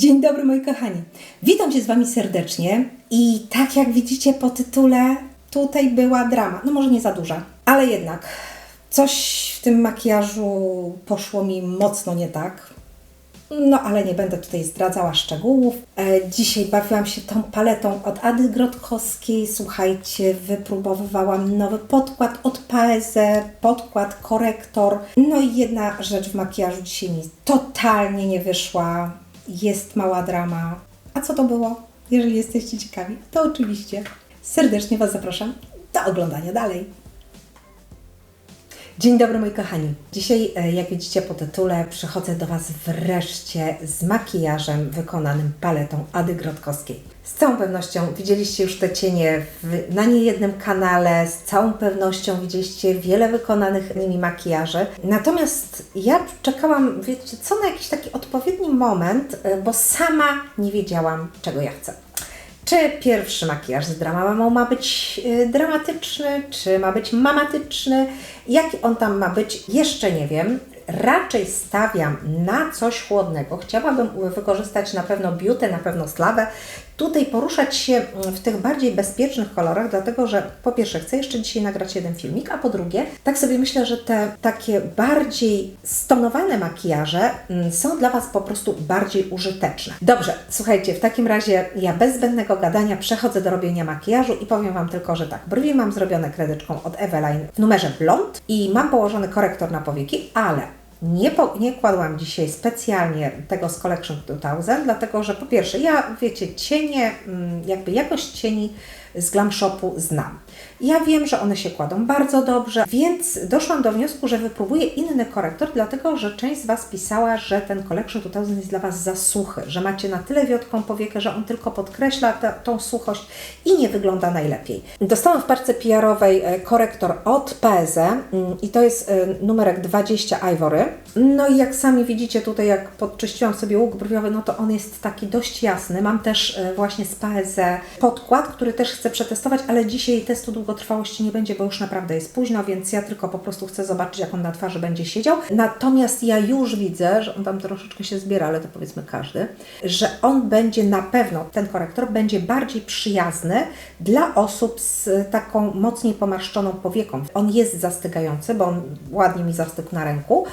Dzień dobry moi kochani. Witam się z Wami serdecznie i tak jak widzicie po tytule, tutaj była drama. No może nie za duża, ale jednak coś w tym makijażu poszło mi mocno nie tak. No ale nie będę tutaj zdradzała szczegółów. E, dzisiaj bawiłam się tą paletą od Ady Grotkowskiej. Słuchajcie, wypróbowywałam nowy podkład od Paeze, podkład, korektor. No i jedna rzecz w makijażu dzisiaj mi totalnie nie wyszła. Jest mała drama. A co to było? Jeżeli jesteście ciekawi, to oczywiście serdecznie Was zapraszam do oglądania dalej. Dzień dobry moi kochani. Dzisiaj, e, jak widzicie po tytule, przychodzę do Was wreszcie z makijażem wykonanym paletą Ady Grotkowskiej. Z całą pewnością widzieliście już te cienie w, na niejednym kanale, z całą pewnością widzieliście wiele wykonanych nimi makijaży. Natomiast ja czekałam, wiecie co, na jakiś taki odpowiedni moment, e, bo sama nie wiedziałam, czego ja chcę. Czy pierwszy makijaż z dramamą ma być y, dramatyczny, czy ma być mamatyczny? Jaki on tam ma być? Jeszcze nie wiem. Raczej stawiam na coś chłodnego. Chciałabym wykorzystać na pewno biutę, na pewno slawę. Tutaj poruszać się w tych bardziej bezpiecznych kolorach, dlatego że po pierwsze chcę jeszcze dzisiaj nagrać jeden filmik, a po drugie tak sobie myślę, że te takie bardziej stonowane makijaże mm, są dla Was po prostu bardziej użyteczne. Dobrze, słuchajcie, w takim razie ja bez zbędnego gadania przechodzę do robienia makijażu i powiem Wam tylko, że tak, brwi mam zrobione kredeczką od Eveline w numerze blond i mam położony korektor na powieki, ale nie, po, nie kładłam dzisiaj specjalnie tego z Collection 2000, dlatego że po pierwsze, ja wiecie, cienie, mm, jakby jakość cieni z Glam Shopu znam. Ja wiem, że one się kładą bardzo dobrze, więc doszłam do wniosku, że wypróbuję inny korektor, dlatego że część z Was pisała, że ten Collection 2000 jest dla Was za suchy, że macie na tyle wiotką powiekę, że on tylko podkreśla te, tą suchość i nie wygląda najlepiej. Dostałam w parce PR-owej e, korektor od Paeze mm, i to jest e, numerek 20 Ivory. No i jak sami widzicie tutaj, jak podczyściłam sobie łuk brwiowy, no to on jest taki dość jasny. Mam też e, właśnie z Paeze podkład, który też chcę przetestować, ale dzisiaj testu długotrwałości nie będzie, bo już naprawdę jest późno, więc ja tylko po prostu chcę zobaczyć, jak on na twarzy będzie siedział. Natomiast ja już widzę, że on tam troszeczkę się zbiera, ale to powiedzmy każdy, że on będzie na pewno, ten korektor będzie bardziej przyjazny dla osób z taką mocniej pomarszczoną powieką. On jest zastygający, bo on ładnie mi zastygł na ręku,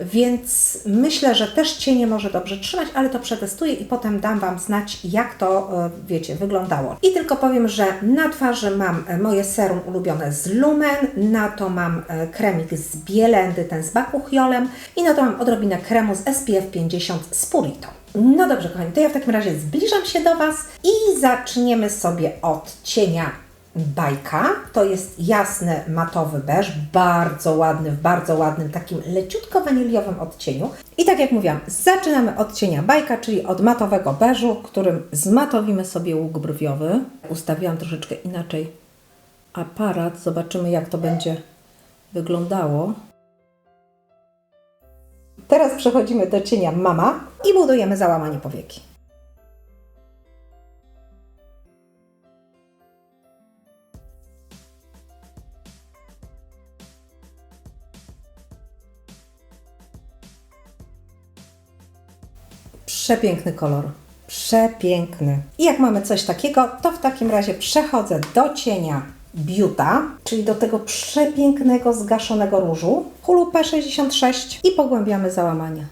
więc myślę, że też cienie może dobrze trzymać, ale to przetestuję i potem dam Wam znać, jak to, e, wiecie, wyglądało. I tylko powiem, że na twarzy mam e, moje serum ulubione z Lumen, na to mam e, kremik z Bielendy, ten z Bakuchiolem i na to mam odrobinę kremu z SPF 50 z Purito. No dobrze, kochani, to ja w takim razie zbliżam się do Was i zaczniemy sobie od cienia bajka. To jest jasny, matowy beż, bardzo ładny, w bardzo ładnym, takim leciutko waniliowym odcieniu. I tak jak mówiłam, zaczynamy od cienia bajka, czyli od matowego beżu, którym zmatowimy sobie łuk brwiowy. Ustawiłam troszeczkę inaczej aparat, zobaczymy jak to będzie wyglądało. Teraz przechodzimy do cienia mama i budujemy załamanie powieki. Przepiękny kolor. Przepiękny. I jak mamy coś takiego, to w takim razie przechodzę do cienia Biuta, czyli do tego przepięknego, zgaszonego różu, Hulu P66 i pogłębiamy załamanie.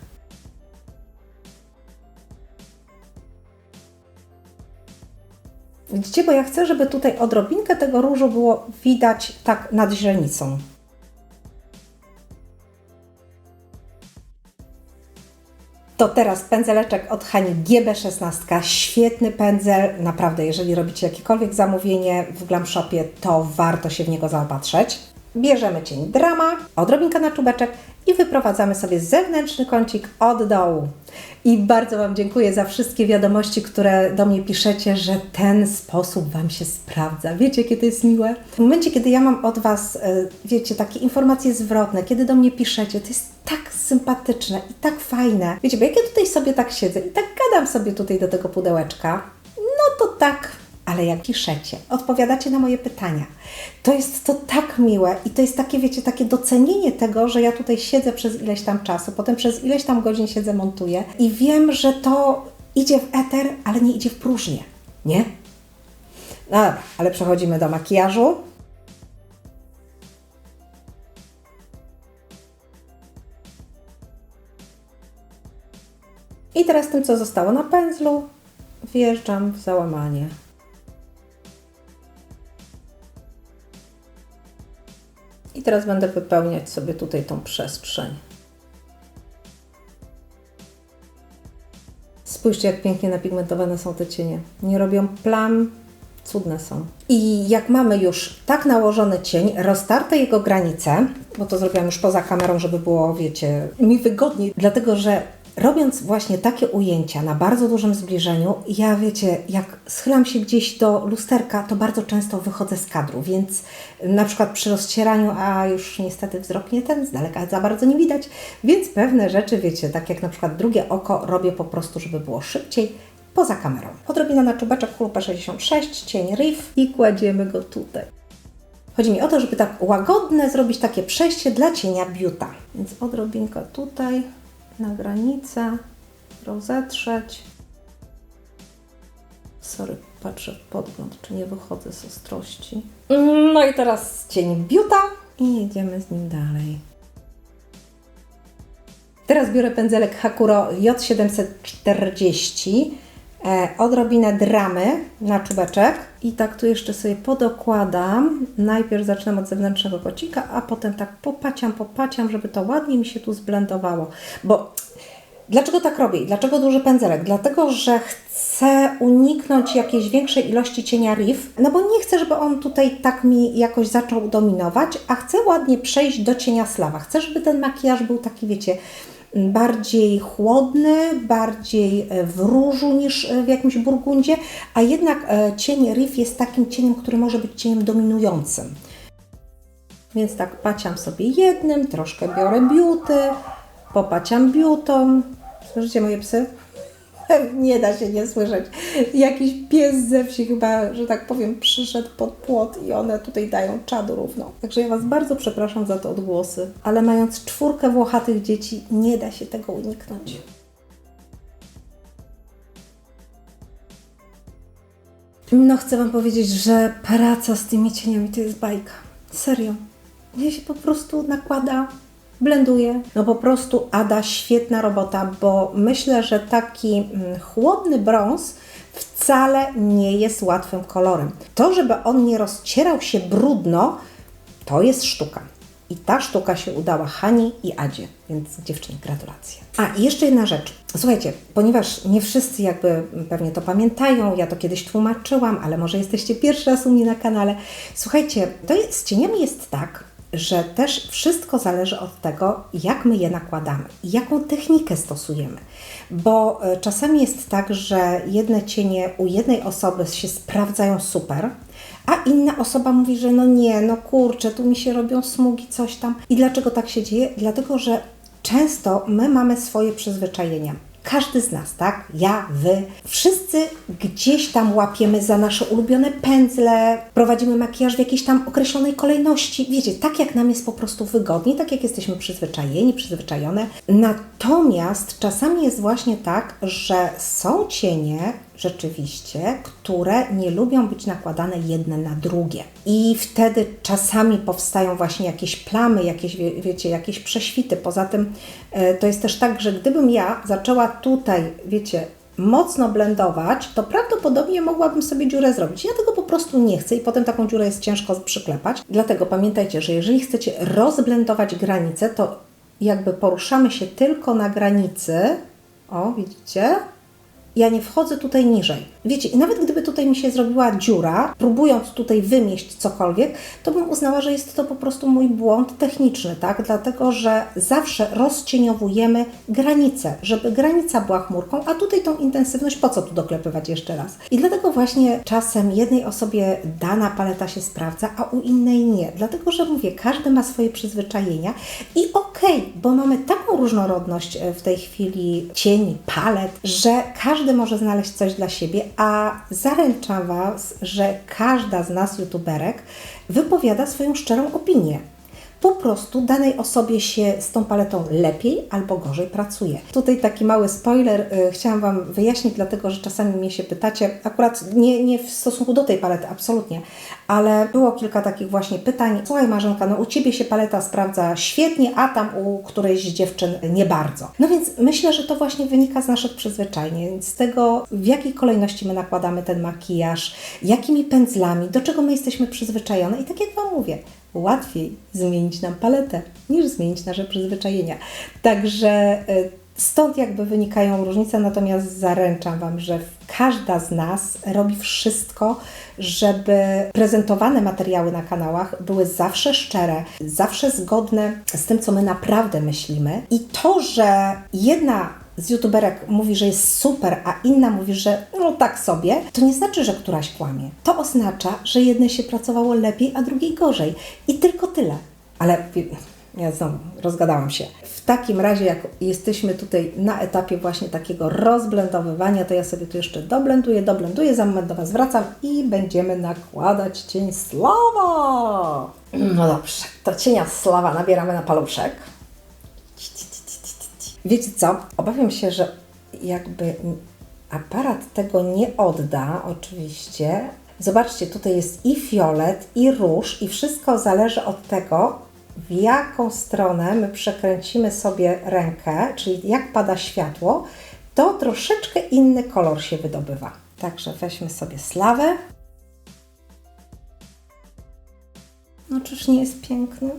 Widzicie, bo ja chcę, żeby tutaj odrobinkę tego różu było widać tak nad źrenicą. To teraz pędzeleczek od Hani GB16. Świetny pędzel. Naprawdę, jeżeli robicie jakiekolwiek zamówienie w Glam Shopie, to warto się w niego zaopatrzyć. Bierzemy cień drama, odrobinkę na czubeczek i wyprowadzamy sobie zewnętrzny kącik od dołu. I bardzo Wam dziękuję za wszystkie wiadomości, które do mnie piszecie, że ten sposób Wam się sprawdza. Wiecie, kiedy jest miłe? W momencie, kiedy ja mam od Was, e, wiecie, takie informacje zwrotne, kiedy do mnie piszecie, to jest tak sympatyczne i tak fajne. Wiecie, bo jak ja tutaj sobie tak siedzę i tak gadam sobie tutaj do tego pudełeczka, no to tak ale jak piszecie, odpowiadacie na moje pytania, to jest to tak miłe i to jest takie, wiecie, takie docenienie tego, że ja tutaj siedzę przez ileś tam czasu, potem przez ileś tam godzin siedzę, montuję i wiem, że to idzie w eter, ale nie idzie w próżnię, nie? No dobra, ale przechodzimy do makijażu. I teraz tym, co zostało na pędzlu, wjeżdżam w załamanie. Teraz będę wypełniać sobie tutaj tą przestrzeń. Spójrzcie, jak pięknie napigmentowane są te cienie. Nie robią plam, cudne są. I jak mamy już tak nałożony cień, roztarte jego granice, bo to zrobiłam już poza kamerą, żeby było, wiecie, mi wygodniej, dlatego że robiąc właśnie takie ujęcia na bardzo dużym zbliżeniu, ja wiecie, jak schylam się gdzieś do lusterka, to bardzo często wychodzę z kadru, więc na przykład przy rozcieraniu, a już niestety wzrok nie ten, z daleka za bardzo nie widać, więc pewne rzeczy, wiecie, tak jak na przykład drugie oko, robię po prostu, żeby było szybciej, poza kamerą. Odrobina na czubeczek Hulpa 66, cień Riff i kładziemy go tutaj. Chodzi mi o to, żeby tak łagodne zrobić takie przejście dla cienia biuta. Więc odrobinka tutaj, na granicę, rozetrzeć. Sorry, patrzę w podgląd, czy nie wychodzę z ostrości. No i teraz cień biuta i jedziemy z nim dalej. Teraz biorę pędzelek Hakuro J740, e, odrobinę dramy na czubeczek i tak tu jeszcze sobie podokładam. Najpierw zaczynam od zewnętrznego kocika, a potem tak popaciam, popaciam, żeby to ładnie mi się tu zblendowało. Bo dlaczego tak robię? Dlaczego duży pędzelek? Dlatego, że chcę uniknąć jakiejś większej ilości cienia riff, no bo nie chcę, żeby on tutaj tak mi jakoś zaczął dominować, a chcę ładnie przejść do cienia slawa. Chcę, żeby ten makijaż był taki, wiecie, bardziej chłodny, bardziej w różu niż w jakimś burgundzie, a jednak e, cień Riff jest takim cieniem, który może być cieniem dominującym. Więc tak paciam sobie jednym, troszkę biorę biuty, popaciam biutą. Słyszycie moje psy? Nie da się nie słyszeć. Jakiś pies ze wsi chyba, że tak powiem, przyszedł pod płot i one tutaj dają czadu równo. Także ja Was bardzo przepraszam za te odgłosy, ale mając czwórkę włochatych dzieci, nie da się tego uniknąć. No chcę Wam powiedzieć, że praca z tymi cieniami to jest bajka. Serio. Ja się po prostu nakłada blenduję. No po prostu Ada, świetna robota, bo myślę, że taki mm, chłodny brąz wcale nie jest łatwym kolorem. To, żeby on nie rozcierał się brudno, to jest sztuka. I ta sztuka się udała Hani i Adzie, więc dziewczyny, gratulacje. A i jeszcze jedna rzecz. Słuchajcie, ponieważ nie wszyscy jakby pewnie to pamiętają, ja to kiedyś tłumaczyłam, ale może jesteście pierwszy raz u mnie na kanale. Słuchajcie, to jest, z cieniami jest tak, że też wszystko zależy od tego, jak my je nakładamy i jaką technikę stosujemy. Bo e, czasami jest tak, że jedne cienie u jednej osoby się sprawdzają super, a inna osoba mówi, że no nie, no kurczę, tu mi się robią smugi, coś tam. I dlaczego tak się dzieje? Dlatego, że często my mamy swoje przyzwyczajenia. Każdy z nas, tak? Ja, wy, wszyscy gdzieś tam łapiemy za nasze ulubione pędzle, prowadzimy makijaż w jakiejś tam określonej kolejności. Wiecie, tak jak nam jest po prostu wygodniej, tak jak jesteśmy przyzwyczajeni, przyzwyczajone. Natomiast czasami jest właśnie tak, że są cienie, rzeczywiście, które nie lubią być nakładane jedne na drugie. I wtedy czasami powstają właśnie jakieś plamy, jakieś, wie, wiecie, jakieś prześwity. Poza tym e, to jest też tak, że gdybym ja zaczęła tutaj, wiecie, mocno blendować, to prawdopodobnie mogłabym sobie dziurę zrobić. Ja tego po prostu nie chcę i potem taką dziurę jest ciężko przyklepać. Dlatego pamiętajcie, że jeżeli chcecie rozblendować granicę, to jakby poruszamy się tylko na granicy. O, widzicie? Ja nie wchodzę tutaj niżej. Wiecie, i nawet gdyby tutaj mi się zrobiła dziura, próbując tutaj wymieść cokolwiek, to bym uznała, że jest to po prostu mój błąd techniczny, tak? Dlatego, że zawsze rozcieniowujemy granicę, żeby granica była chmurką, a tutaj tą intensywność po co tu doklepywać jeszcze raz? I dlatego właśnie czasem jednej osobie dana paleta się sprawdza, a u innej nie. Dlatego, że mówię, każdy ma swoje przyzwyczajenia i okej, okay, bo mamy taką różnorodność w tej chwili cieni, palet, że każdy każdy może znaleźć coś dla siebie, a zaręczam Was, że każda z nas, youtuberek, wypowiada swoją szczerą opinię. Po prostu danej osobie się z tą paletą lepiej albo gorzej pracuje. Tutaj taki mały spoiler y, chciałam Wam wyjaśnić, dlatego że czasami mnie się pytacie, akurat nie, nie w stosunku do tej palety, absolutnie, ale było kilka takich właśnie pytań. Słuchaj Marzenka, no u Ciebie się paleta sprawdza świetnie, a tam u którejś dziewczyn nie bardzo. No więc myślę, że to właśnie wynika z naszych przyzwyczajeń, z tego w jakiej kolejności my nakładamy ten makijaż, jakimi pędzlami, do czego my jesteśmy przyzwyczajone i tak jak Wam mówię, łatwiej zmienić nam paletę niż zmienić nasze przyzwyczajenia. Także y, stąd jakby wynikają różnice, natomiast zaręczam Wam, że każda z nas robi wszystko, żeby prezentowane materiały na kanałach były zawsze szczere, zawsze zgodne z tym, co my naprawdę myślimy. I to, że jedna z youtuberek mówi, że jest super, a inna mówi, że no tak sobie, to nie znaczy, że któraś kłamie. To oznacza, że jednej się pracowało lepiej, a drugiej gorzej. I tylko tyle. Ale ja znowu rozgadałam się. W takim razie, jak jesteśmy tutaj na etapie właśnie takiego rozblendowywania, to ja sobie tu jeszcze doblenduję, doblenduję, za moment do Was wracam i będziemy nakładać cień slawa. No dobrze, to cienia slawa nabieramy na paluszek. Wiecie co? Obawiam się, że jakby aparat tego nie odda, oczywiście. Zobaczcie, tutaj jest i fiolet, i róż, i wszystko zależy od tego, w jaką stronę my przekręcimy sobie rękę, czyli jak pada światło, to troszeczkę inny kolor się wydobywa. Także weźmy sobie slawę. No czyż nie jest piękny?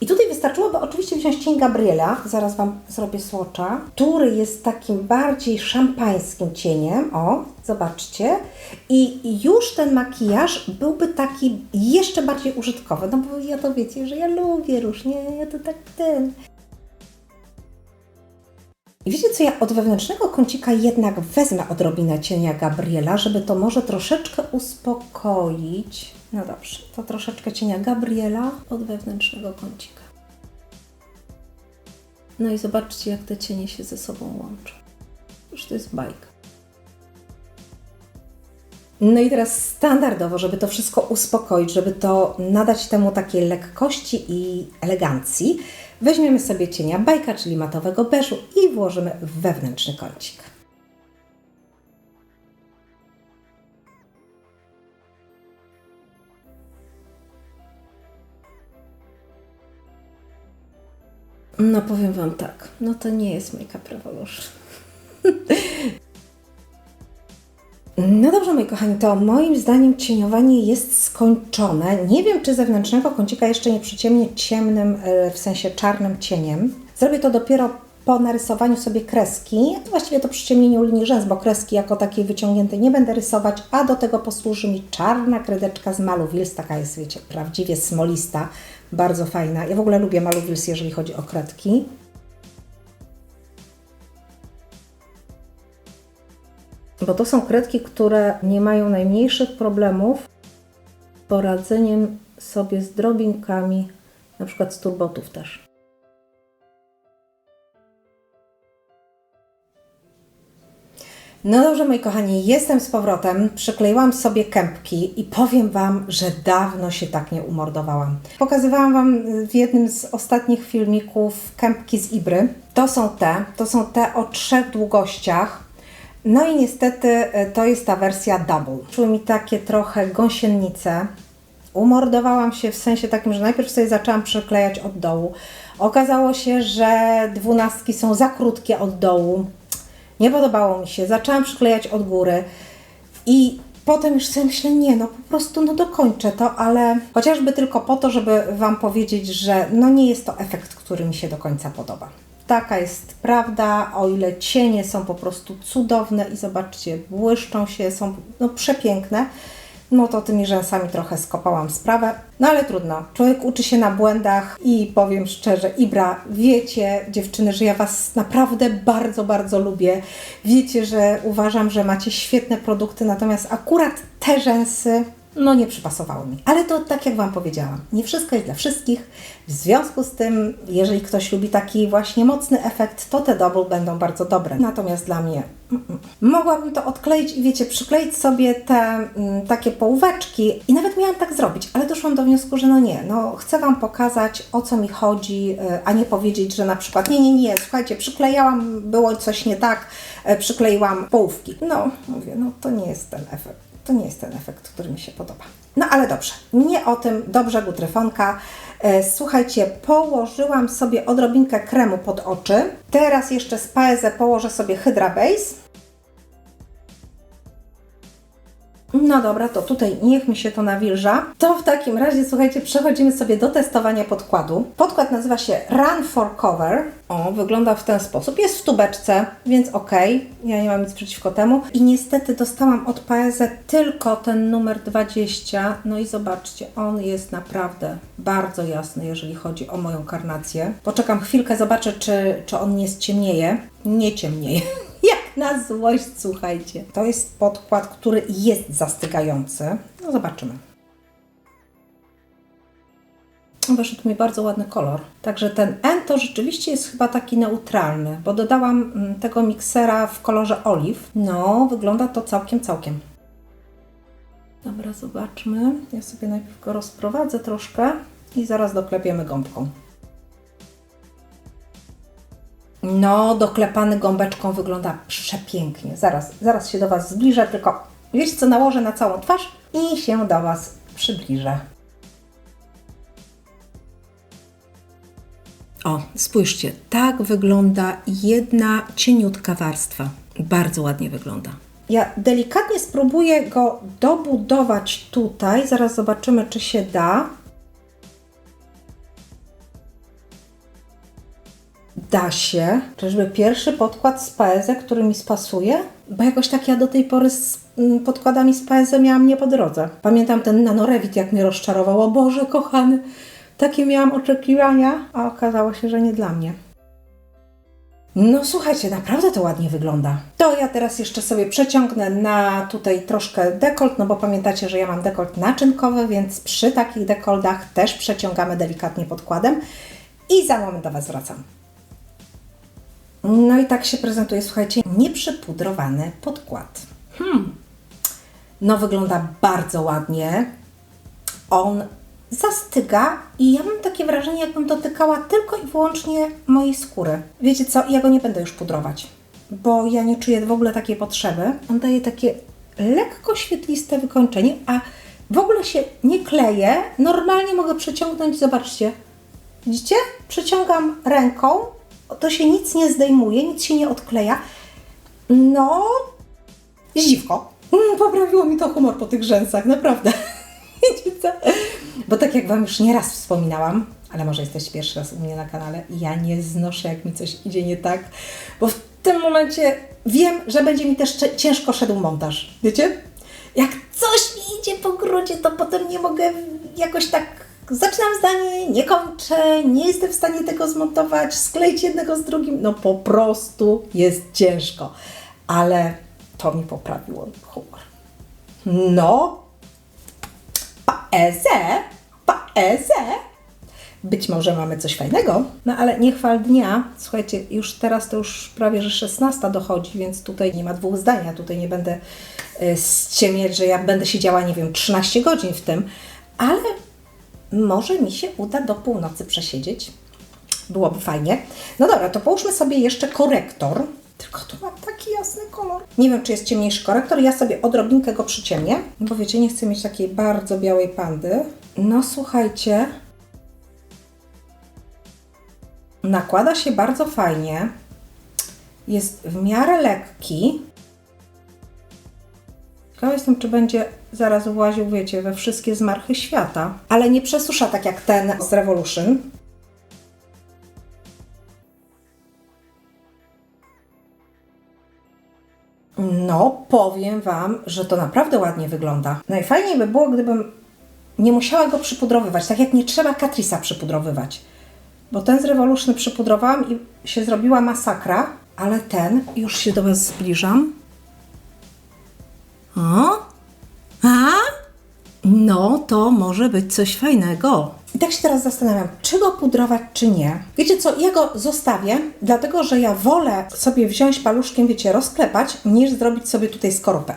I tutaj wystarczyłoby oczywiście wziąć cień Gabriela, zaraz Wam zrobię słocza, który jest takim bardziej szampańskim cieniem, o, zobaczcie. I już ten makijaż byłby taki jeszcze bardziej użytkowy, no bo ja to wiecie, że ja lubię róż, nie, ja to tak ten... I wiecie co, ja od wewnętrznego kącika jednak wezmę odrobinę cienia Gabriela, żeby to może troszeczkę uspokoić. No dobrze, to troszeczkę cienia Gabriela od wewnętrznego kącika. No i zobaczcie, jak te cienie się ze sobą łączą. Już to jest bajka. No i teraz standardowo, żeby to wszystko uspokoić, żeby to nadać temu takiej lekkości i elegancji, weźmiemy sobie cienia bajka, czyli matowego beżu i włożymy w wewnętrzny kącik. No powiem Wam tak, no to nie jest Make Up Revolution. No dobrze, moi kochani, to moim zdaniem cieniowanie jest skończone. Nie wiem, czy zewnętrznego kącika jeszcze nie przyciemnię ciemnym, e, w sensie czarnym cieniem. Zrobię to dopiero po narysowaniu sobie kreski, właściwie to przyciemnieniu linii rzęs, bo kreski jako takiej wyciągniętej nie będę rysować, a do tego posłuży mi czarna kredeczka z Malu Wils, taka jest, wiecie, prawdziwie smolista, bardzo fajna. Ja w ogóle lubię Malu Wils, jeżeli chodzi o kredki. Bo to są kredki, które nie mają najmniejszych problemów poradzeniem sobie z drobinkami, na przykład z turbotów też. No dobrze, moi kochani, jestem z powrotem. Przykleiłam sobie kępki i powiem Wam, że dawno się tak nie umordowałam. Pokazywałam Wam w jednym z ostatnich filmików kępki z Ibry. To są te, to są te o trzech długościach. No i niestety e, to jest ta wersja double. Czuły mi takie trochę gąsienice. Umordowałam się w sensie takim, że najpierw sobie zaczęłam przyklejać od dołu. Okazało się, że dwunastki są za krótkie od dołu nie podobało mi się, zaczęłam przyklejać od góry i potem już sobie myślę, nie, no po prostu no dokończę to, ale chociażby tylko po to, żeby Wam powiedzieć, że no nie jest to efekt, który mi się do końca podoba. Taka jest prawda, o ile cienie są po prostu cudowne i zobaczcie, błyszczą się, są no, przepiękne, no to tymi rzęsami trochę skopałam sprawę. No ale trudno. Człowiek uczy się na błędach i powiem szczerze, Ibra, wiecie, dziewczyny, że ja Was naprawdę bardzo, bardzo lubię. Wiecie, że uważam, że macie świetne produkty, natomiast akurat te rzęsy no nie przypasowały mi. Ale to tak jak Wam powiedziałam, nie wszystko jest dla wszystkich. W związku z tym, jeżeli ktoś lubi taki właśnie mocny efekt, to te double będą bardzo dobre. Natomiast dla mnie Mm-mm. Mogłabym to odkleić i wiecie, przykleić sobie te mm, takie połóweczki i nawet miałam tak zrobić, ale doszłam do wniosku, że no nie, no chcę Wam pokazać o co mi chodzi, y, a nie powiedzieć, że na przykład nie, nie, nie, słuchajcie, przyklejałam, było coś nie tak, y, przykleiłam połówki. No, mówię, no to nie jest ten efekt, to nie jest ten efekt, który mi się podoba. No ale dobrze, nie o tym, do brzegu tryfonka. E, Słuchajcie, położyłam sobie odrobinkę kremu pod oczy. Teraz jeszcze z Paezę położę sobie Hydra Base. No dobra, to tutaj niech mi się to nawilża. To w takim razie, słuchajcie, przechodzimy sobie do testowania podkładu. Podkład nazywa się Run for Cover. O, wygląda w ten sposób. Jest w tubeczce, więc ok, ja nie mam nic przeciwko temu. I niestety dostałam od Paezę tylko ten numer 20. No i zobaczcie, on jest naprawdę bardzo jasny, jeżeli chodzi o moją karnację. Poczekam chwilkę, zobaczę, czy, czy on nie ciemnieje. Nie ciemnieje. Na złość, słuchajcie. To jest podkład, który jest zastygający. No zobaczymy. Wyszedł mi bardzo ładny kolor. Także ten N to rzeczywiście jest chyba taki neutralny, bo dodałam mm, tego miksera w kolorze oliw. No, wygląda to całkiem, całkiem. Dobra, zobaczmy. Ja sobie najpierw go rozprowadzę troszkę i zaraz doklepiemy gąbką. No, doklepany gąbeczką wygląda przepięknie. Zaraz, zaraz się do Was zbliżę, tylko wiecie co, nałożę na całą twarz i się do Was przybliżę. O, spójrzcie, tak wygląda jedna cieniutka warstwa. Bardzo ładnie wygląda. Ja delikatnie spróbuję go dobudować tutaj. Zaraz zobaczymy, czy się da. Da się. Czyżby pierwszy podkład z Paezę, który mi spasuje? Bo jakoś tak ja do tej pory z mm, podkładami z Paezę miałam nie po drodze. Pamiętam ten nanorewit, jak mnie rozczarował. O Boże, kochany, takie miałam oczekiwania, a okazało się, że nie dla mnie. No słuchajcie, naprawdę to ładnie wygląda. To ja teraz jeszcze sobie przeciągnę na tutaj troszkę dekolt, no bo pamiętacie, że ja mam dekolt naczynkowy, więc przy takich dekoltach też przeciągamy delikatnie podkładem i za moment do Was wracam. No i tak się prezentuje, słuchajcie, nieprzypudrowany podkład. Hmm. No wygląda bardzo ładnie. On zastyga i ja mam takie wrażenie, jakbym dotykała tylko i wyłącznie mojej skóry. Wiecie co, ja go nie będę już pudrować, bo ja nie czuję w ogóle takiej potrzeby. On daje takie lekko świetliste wykończenie, a w ogóle się nie kleje. Normalnie mogę przeciągnąć, zobaczcie. Widzicie? Przeciągam ręką, to się nic nie zdejmuje, nic się nie odkleja. No, zdziwko. Mm, Poprawiło mi to humor po tych rzęsach, naprawdę. Bo tak jak Wam już nieraz wspominałam, ale może jesteście pierwszy raz u mnie na kanale, ja nie znoszę, jak mi coś idzie nie tak, bo w tym momencie wiem, że będzie mi też ciężko szedł montaż. Wiecie? Jak coś mi idzie po grudzie, to potem nie mogę jakoś tak. Zaczynam zdanie, nie kończę, nie jestem w stanie tego zmontować, skleić jednego z drugim. No po prostu jest ciężko. Ale to mi poprawiło humor. No, paezę, paezę. Być może mamy coś fajnego. No ale nie chwal dnia. Słuchajcie, już teraz to już prawie, że 16 dochodzi, więc tutaj nie ma dwóch zdań. Ja tutaj nie będę y, ściemiać, że ja będę siedziała, nie wiem, 13 godzin w tym, ale może mi się uda do północy przesiedzieć. Byłoby fajnie. No dobra, to połóżmy sobie jeszcze korektor. Tylko tu mam taki jasny kolor. Nie wiem, czy jest ciemniejszy korektor. Ja sobie odrobinkę go przyciemnię, bo wiecie, nie chcę mieć takiej bardzo białej pandy. No słuchajcie. Nakłada się bardzo fajnie. Jest w miarę lekki. Ciekawa jestem, czy będzie zaraz właził, wiecie, we wszystkie zmarchy świata. Ale nie przesusza tak jak ten z Revolution. No, powiem Wam, że to naprawdę ładnie wygląda. Najfajniej by było, gdybym nie musiała go przypudrowywać, tak jak nie trzeba Catrice'a przypudrowywać. Bo ten z Revolution przypudrowałam i się zrobiła masakra, ale ten, już się do Was zbliżam. O? No, to może być coś fajnego. tak się teraz zastanawiam, czy go pudrować, czy nie. Wiecie co, ja go zostawię, dlatego że ja wolę sobie wziąć paluszkiem, wiecie, rozklepać, niż zrobić sobie tutaj skorupę.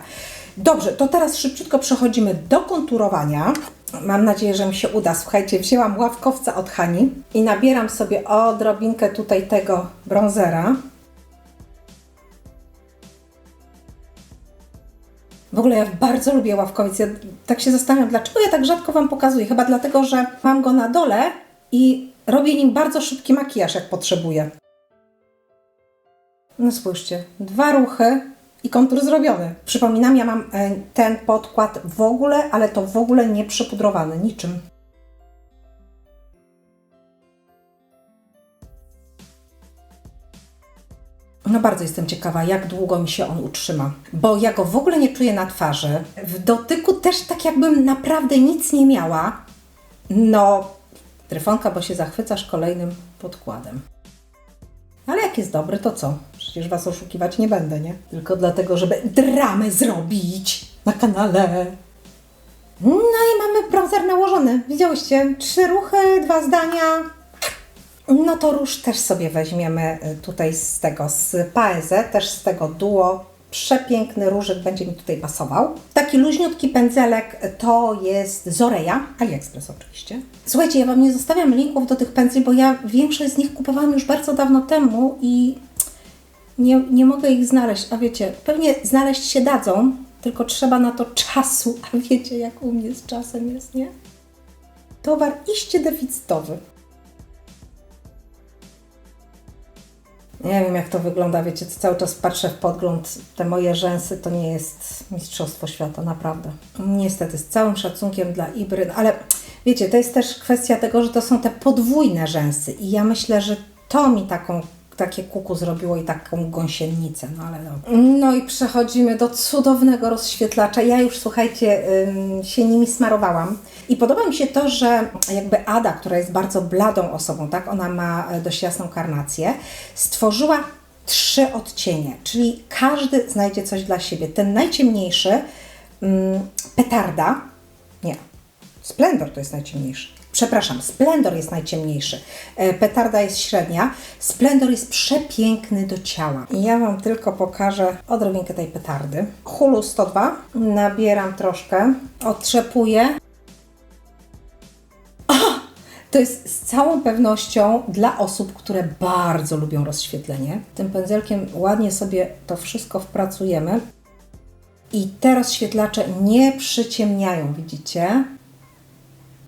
Dobrze, to teraz szybciutko przechodzimy do konturowania. Mam nadzieję, że mi się uda. Słuchajcie, wzięłam ławkowca od Hani i nabieram sobie odrobinkę tutaj tego bronzera. W ogóle ja bardzo lubię ławkowiec. Ja tak się zastanawiam, dlaczego ja tak rzadko Wam pokazuję. Chyba dlatego, że mam go na dole i robię nim bardzo szybki makijaż, jak potrzebuję. No spójrzcie, dwa ruchy i kontur zrobiony. Przypominam, ja mam e, ten podkład w ogóle, ale to w ogóle nie przypudrowany niczym. No bardzo jestem ciekawa, jak długo mi się on utrzyma, bo ja go w ogóle nie czuję na twarzy. W dotyku też tak jakbym naprawdę nic nie miała. No, tryfonka, bo się zachwycasz kolejnym podkładem. Ale jak jest dobry, to co? Przecież Was oszukiwać nie będę, nie? Tylko dlatego, żeby dramę zrobić na kanale. No i mamy bronzer nałożony. Widziałyście? Trzy ruchy, dwa zdania. No to róż też sobie weźmiemy y, tutaj z tego, z Paeze, też z tego duo. Przepiękny różyk będzie mi tutaj pasował. Taki luźniutki pędzelek to jest Zoreja, AliExpress oczywiście. Słuchajcie, ja Wam nie zostawiam linków do tych pędzli, bo ja większość z nich kupowałam już bardzo dawno temu i nie, nie mogę ich znaleźć. A wiecie, pewnie znaleźć się dadzą, tylko trzeba na to czasu. A wiecie, jak u mnie z czasem jest, nie? Towar iście deficytowy. Nie wiem, jak to wygląda, wiecie, cały czas patrzę w podgląd. Te moje rzęsy to nie jest mistrzostwo świata, naprawdę. Niestety, z całym szacunkiem dla Ibry, ale wiecie, to jest też kwestia tego, że to są te podwójne rzęsy i ja myślę, że to mi taką takie kuku zrobiło i taką gąsienicę, no ale dobra. No i przechodzimy do cudownego rozświetlacza. Ja już, słuchajcie, się nimi smarowałam. I podoba mi się to, że jakby Ada, która jest bardzo bladą osobą, tak, ona ma e, dość jasną karnację, stworzyła trzy odcienie, czyli każdy znajdzie coś dla siebie. Ten najciemniejszy, ym, petarda, nie, splendor to jest najciemniejszy przepraszam, Splendor jest najciemniejszy, e, petarda jest średnia, Splendor jest przepiękny do ciała. I ja Wam tylko pokażę odrobinkę tej petardy. Hulu 102, nabieram troszkę, otrzepuję. To jest z całą pewnością dla osób, które bardzo lubią rozświetlenie. Tym pędzelkiem ładnie sobie to wszystko wpracujemy. I te rozświetlacze nie przyciemniają, widzicie?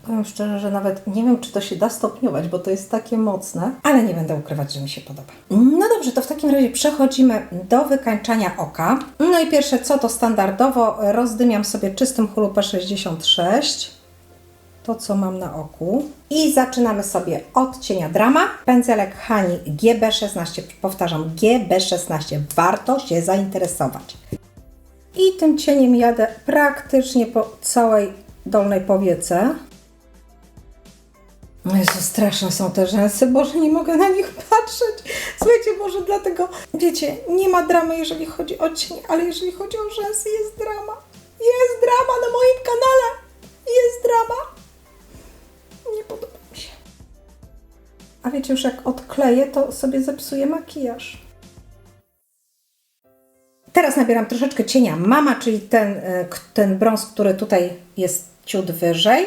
Powiem szczerze, że nawet nie wiem, czy to się da stopniować, bo to jest takie mocne, ale nie będę ukrywać, że mi się podoba. No dobrze, to w takim razie przechodzimy do wykańczania oka. No i pierwsze co, to standardowo rozdymiam sobie czystym Hulu P66 to, co mam na oku. I zaczynamy sobie od cienia Drama. Pędzelek Hani GB16, powtarzam, GB16. Warto się zainteresować. I tym cieniem jadę praktycznie po całej dolnej powiece. Jezu, straszne są te rzęsy, Boże, nie mogę na nich patrzeć. Słuchajcie, może dlatego, wiecie, nie ma dramy, jeżeli chodzi o cień, ale jeżeli chodzi o rzęsy, jest drama. Jest drama na moim kanale. Jest drama. Nie podoba mi się. A wiecie, już jak odkleję, to sobie zepsuję makijaż. Teraz nabieram troszeczkę cienia Mama, czyli ten, e, ten brąz, który tutaj jest ciut wyżej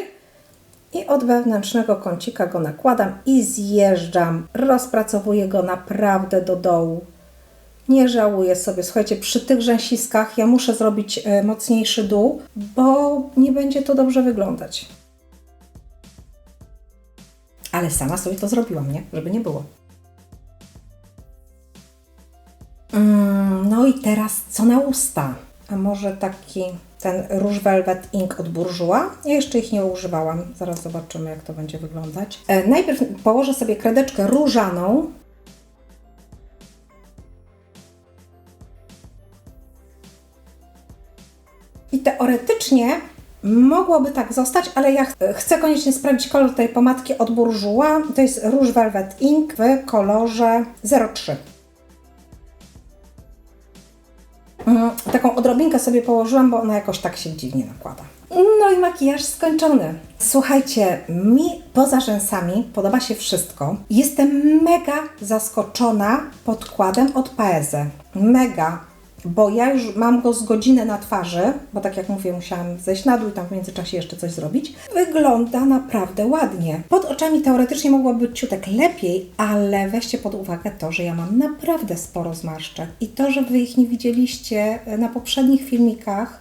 i od wewnętrznego kącika go nakładam i zjeżdżam. Rozpracowuję go naprawdę do dołu. Nie żałuję sobie. Słuchajcie, przy tych rzęsiskach ja muszę zrobić e, mocniejszy dół, bo nie będzie to dobrze wyglądać. Ale sama sobie to zrobiłam, nie? Żeby nie było. Mm, no i teraz co na usta? A może taki ten Rouge Velvet Ink od Bourjois. Ja jeszcze ich nie używałam. Zaraz zobaczymy, jak to będzie wyglądać. E, najpierw położę sobie kredeczkę różaną. I teoretycznie mogłoby tak zostać, ale ja ch chcę koniecznie sprawdzić kolor tej pomadki od Bourjois. To jest Rouge Velvet Ink w kolorze 03. Mm, taką odrobinkę sobie położyłam, bo ona jakoś tak się dziwnie nakłada. No i makijaż skończony. Słuchajcie, mi poza rzęsami podoba się wszystko. Jestem mega zaskoczona podkładem od Paeze. Mega. Bo ja już mam go z godzinę na twarzy, bo tak jak mówię, musiałam zejść na dół i tam w międzyczasie jeszcze coś zrobić. Wygląda naprawdę ładnie. Pod oczami teoretycznie mogłoby być ciutek lepiej, ale weźcie pod uwagę to, że ja mam naprawdę sporo zmarszczek. I to, że Wy ich nie widzieliście na poprzednich filmikach,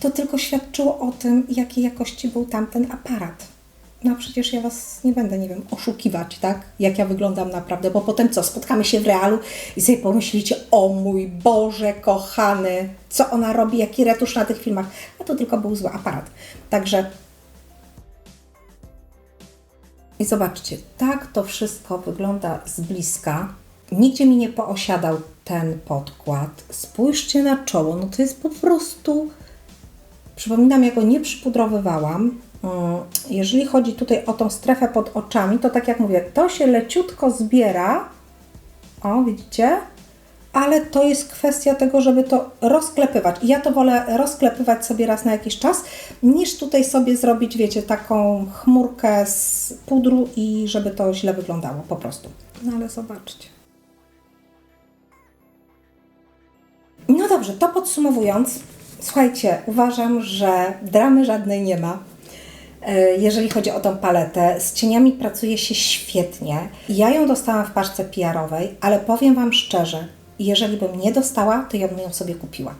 to tylko świadczyło o tym, jakiej jakości był tamten aparat. No przecież ja Was nie będę, nie wiem, oszukiwać, tak? Jak ja wyglądam naprawdę, bo potem co? Spotkamy się w realu i sobie pomyślicie, o mój Boże kochany, co ona robi, jaki retusz na tych filmach. A to tylko był zły aparat. Także i zobaczcie, tak to wszystko wygląda z bliska. Nigdzie mi nie poosiadał ten podkład. Spójrzcie na czoło, no to jest po prostu Przypominam, ja go nie przypudrowywałam. Mm, Jeżeli chodzi tutaj o tą strefę pod oczami, to tak jak mówię, to się leciutko zbiera. O, widzicie? Ale to jest kwestia tego, żeby to rozklepywać. I ja to wolę rozklepywać sobie raz na jakiś czas, niż tutaj sobie zrobić, wiecie, taką chmurkę z pudru i żeby to źle wyglądało po prostu. No ale zobaczcie. No dobrze, to podsumowując, słuchajcie, uważam, że dramy żadnej nie ma. E, Jeżeli chodzi o tą paletę, z cieniami pracuje się świetnie. Ja ją dostałam w paczce PR-owej, ale powiem Wam szczerze, jeżeli bym nie dostała, to ja bym ją sobie kupiła.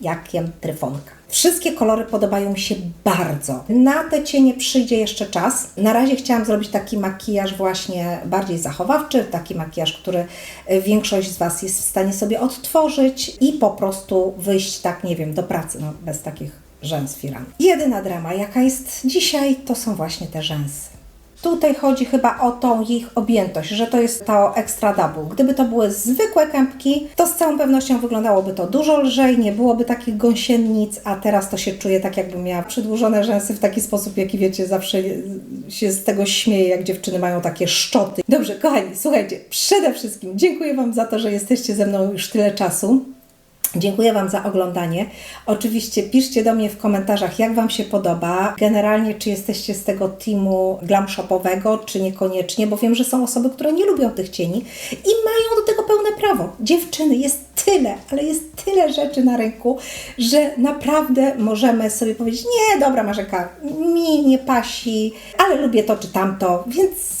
Jakiem tryfonka. Wszystkie kolory podobają mi się bardzo. Na te cienie przyjdzie jeszcze czas. Na razie chciałam zrobić taki makijaż właśnie bardziej zachowawczy, taki makijaż, który e, większość z Was jest w stanie sobie odtworzyć i po prostu wyjść tak, nie wiem, do pracy, no bez takich rzęs firan. Jedyna drama, jaka jest dzisiaj, to są właśnie te rzęsy. Tutaj chodzi chyba o tą ich objętość, że to jest to extra double. Gdyby to były zwykłe kępki, to z całą pewnością wyglądałoby to dużo lżej, nie byłoby takich gąsienic, a teraz to się czuje tak, jakbym miała przedłużone rzęsy w taki sposób, jaki wiecie, zawsze się z tego śmieję, jak dziewczyny mają takie szczoty. Dobrze, kochani, słuchajcie, przede wszystkim dziękuję Wam za to, że jesteście ze mną już tyle czasu. Dziękuję Wam za oglądanie. Oczywiście piszcie do mnie w komentarzach, jak Wam się podoba. Generalnie, czy jesteście z tego teamu glam shopowego, czy niekoniecznie, bo wiem, że są osoby, które nie lubią tych cieni i mają do tego pełne prawo. Dziewczyny, jest tyle, ale jest tyle rzeczy na rynku, że naprawdę możemy sobie powiedzieć, nie, dobra Marzenka, mi nie pasi, ale lubię to czy tamto, więc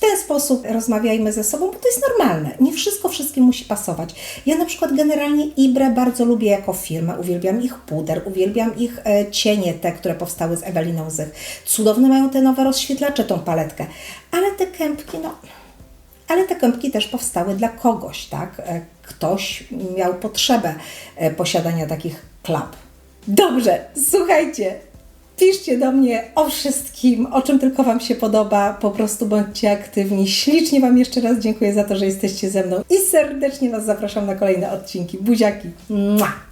ten sposób rozmawiajmy ze sobą, bo to jest normalne. Nie wszystko wszystkim musi pasować. Ja na przykład generalnie Ibre bardzo lubię jako firmę. Uwielbiam ich puder, uwielbiam ich e, cienie, te, które powstały z Eweliną Zych. Cudowne mają te nowe rozświetlacze, tą paletkę. Ale te kępki, no... Ale te kępki też powstały dla kogoś, tak? E, Ktoś miał potrzebę e, posiadania takich klap. Dobrze, słuchajcie, Piszcie do mnie o wszystkim, o czym tylko Wam się podoba. Po prostu bądźcie aktywni. Ślicznie Wam jeszcze raz dziękuję za to, że jesteście ze mną i serdecznie Was zapraszam na kolejne odcinki. Buziaki! Mua!